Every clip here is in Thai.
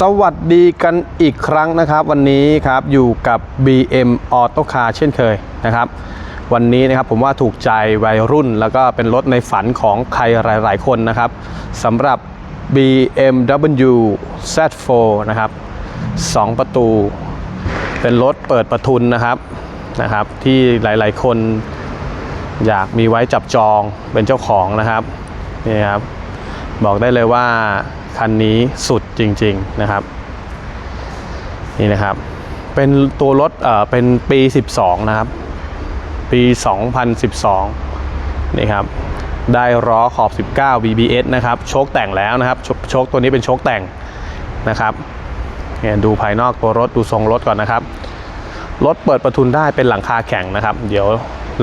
สวัสดีกันอีกครั้งนะครับ วันนี้ครับอยู่กับ BM Auto Car เช่นเคยนะครับ วันนี้นะครับผมว่าถูกใจวัยรุ่น แล้วก็เป็นรถในฝันของใครหลาย ๆ คนนะครับสำหรับ BMW Z4 นะครับ2 ประตู เป็นรถเปิดประทุนนะครับนะครับ ที่หลาย ๆ คนอยากมีไว้จับจองเป็นเจ้าของนะครับนี่ครับบอกได้เลยว่า คันนี้สุดจริง ๆนะครับ นี่นะครับ เป็นตัวรถเอ่อเป็นปี 12 นะครับ ปี 2012 นี่ครับ ได้ล้อขอบ 19 BBS นะครับ โชคแต่งแล้วนะครับโชโชคตัวนี้เป็นโชคแต่งนะครับเนี่ยดูภายนอกตัวรถดูทรงรถก่อนนะครับ รถเปิดประทุนได้เป็นหลังคาแข็งนะครับ เดี๋ยว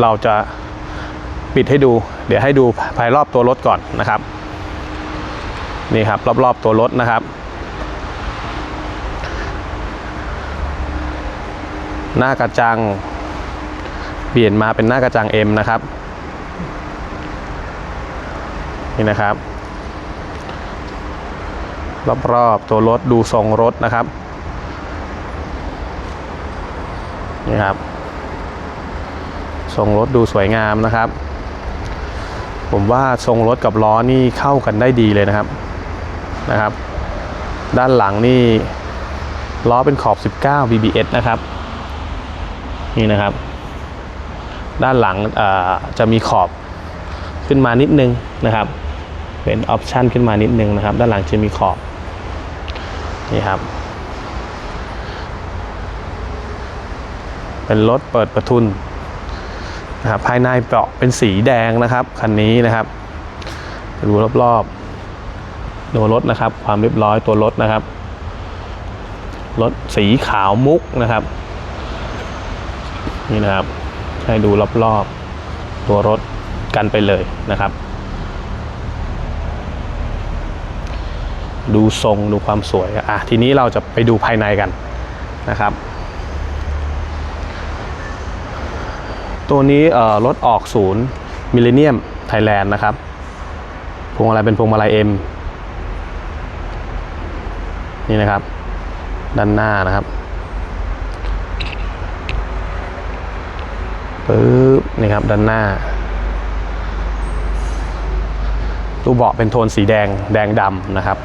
เราจะปิดให้ดู เดี๋ยวให้ดูภายรอบตัวรถก่อนนะครับ นี่ครับ รอบๆตัวรถนะครับ หน้ากระจัง เปลี่ยนมาเป็นหน้ากระจัง M นะครับ นี่นะครับ รอบๆตัวรถดูทรงรถนะครับนี่ครับทรงรถดูสวยงามนะครับ ผมว่าทรงรถกับล้อนี่เข้ากันได้ดีเลยนะครับ นะครับ ด้านหลังนี่ล้อเป็นขอบ 19 BBS นะครับ นี่นะครับ ด้านหลังจะมีขอบขึ้นมานิดนึงนะครับ เป็นออปชันขึ้นมานิดนึงนะครับ ด้านหลังจะมีขอบ นี่ครับ เป็นรถเปิดประทุนนะครับภายในเบาะเป็นสีแดงนะครับ คันนี้นะครับ ดูรอบๆ ตัวรถนะครับ ความเรียบร้อยตัวรถนะครับรถสีขาวมุกนะครับ นี่นะครับ ให้ดูรอบๆตัวรถกันไปเลยนะครับ ดูทรงดูความสวยอะทีนี้เราจะไปดูภายในกันนะครับ ตัวนี้รถออกศูนย์มิเลเนียมไทยแลนด์นะครับพวงมาลัยเป็นพวงมาลัย M นี่นะครับ ด้านหน้านะครับปึ๊บนี่ครับด้านหน้าตู้เบาะเป็นโทนสีแดงแดงดำนะครับ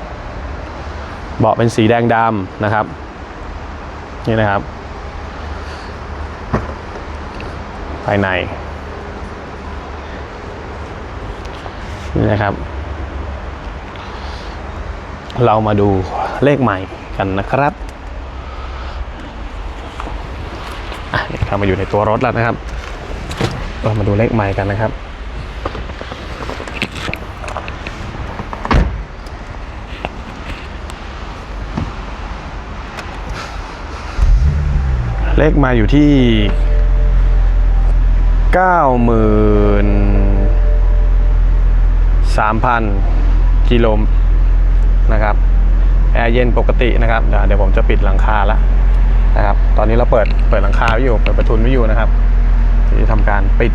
เบาะเป็นสีแดงดำนะครับ นี่นะครับ ภายใน นี่นะครับ เรามาดู เลขใหม่กันนะครับที่เข้ามาอยู่ในตัวรถแล้วนะครับเรามาดูเลขใหม่กันนะครับเลขมาอยู่ที่เก้าหมื่นสามพันกิโลนะครับ แอร์เย็นปกตินะครับเดี๋ยวผมจะปิดหลังคาแล้วนะครับ ตอนนี้เราเปิดเปิดหลังคาไว้อยู่เปิดประทุนไว้อยู่นะครับที่ทำการปิด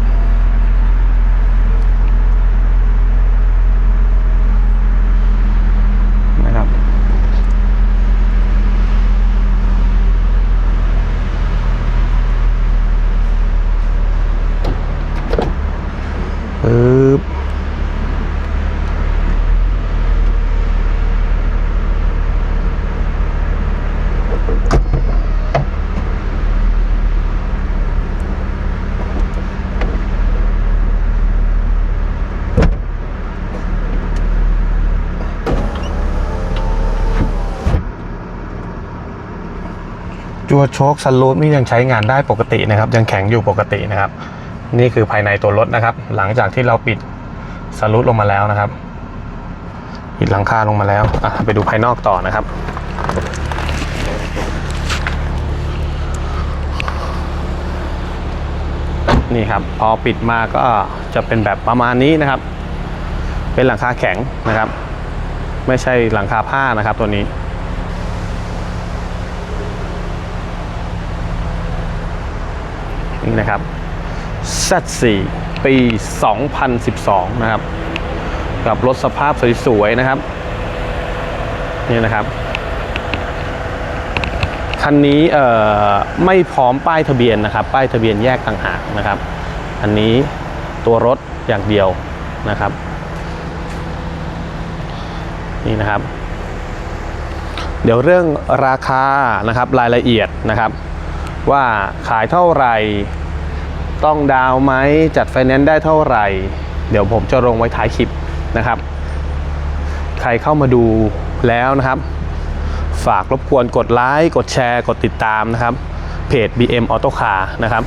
จัวโชคซันรูฟนี่ยังใช้งานได้ปกตินะครับ ยังแข็งอยู่ปกตินะครับ นี่คือภายในตัวรถนะครับ หลังจากที่เราปิดสลูดลงมาแล้วนะครับปิดหลังคาลงมาแล้วอะไปดูภายนอกต่อนะครับนี่ครับพอปิดมาก็จะเป็นแบบประมาณนี้นะครับ เป็นหลังคาแข็งนะครับ ไม่ใช่หลังคาผ้านะครับตัวนี้ นี่นะครับ Z4 ปี 2012 นะครับ กับรถสภาพสวยๆนะครับ นี่นะครับ คันนี้เอ่อไม่พร้อมป้ายทะเบียนนะครับ ป้ายทะเบียนแยกต่างหากนะครับ อันนี้ตัวรถอย่างเดียวนะครับ นี่นะครับ เดี๋ยวเรื่องราคานะครับรายละเอียดนะครับ ว่าขายเท่าไหร่ ต้องดาวไหมจัดไฟแนนซ์ได้เท่าไหร่ เดี๋ยวผมจะลงไว้ท้ายคลิปนะครับ ใครเข้ามาดูแล้วนะครับ ฝากรบกวนกดไลค์กดแชร์ กดติดตามนะครับเพจ BM Auto Car นะครับ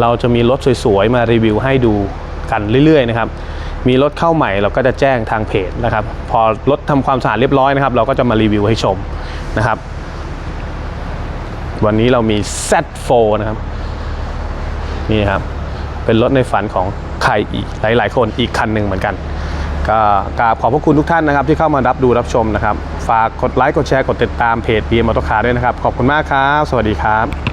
เราจะมีรถสวยๆ มารีวิวให้ดูกันเรื่อยๆนะครับ มีรถเข้าใหม่เราก็จะแจ้งทางเพจนะครับ พอรถทำความสะอาดเรียบร้อยนะครับ เราก็จะมารีวิวให้ชมนะครับ วันนี้เรามี Z4 นะครับ นี่ครับ เป็นรถในฝันของใครอีกหลาย ๆ คนอีกคันหนึ่งเหมือนกัน ก็กราบขอบพระคุณทุกท่านนะครับ ที่เข้ามารับดูรับชมนะครับ ฝากกดไลค์กดแชร์กดติดตามเพจ BM Motor Car ด้วยนะครับ ขอบคุณมากครับ สวัสดีครับ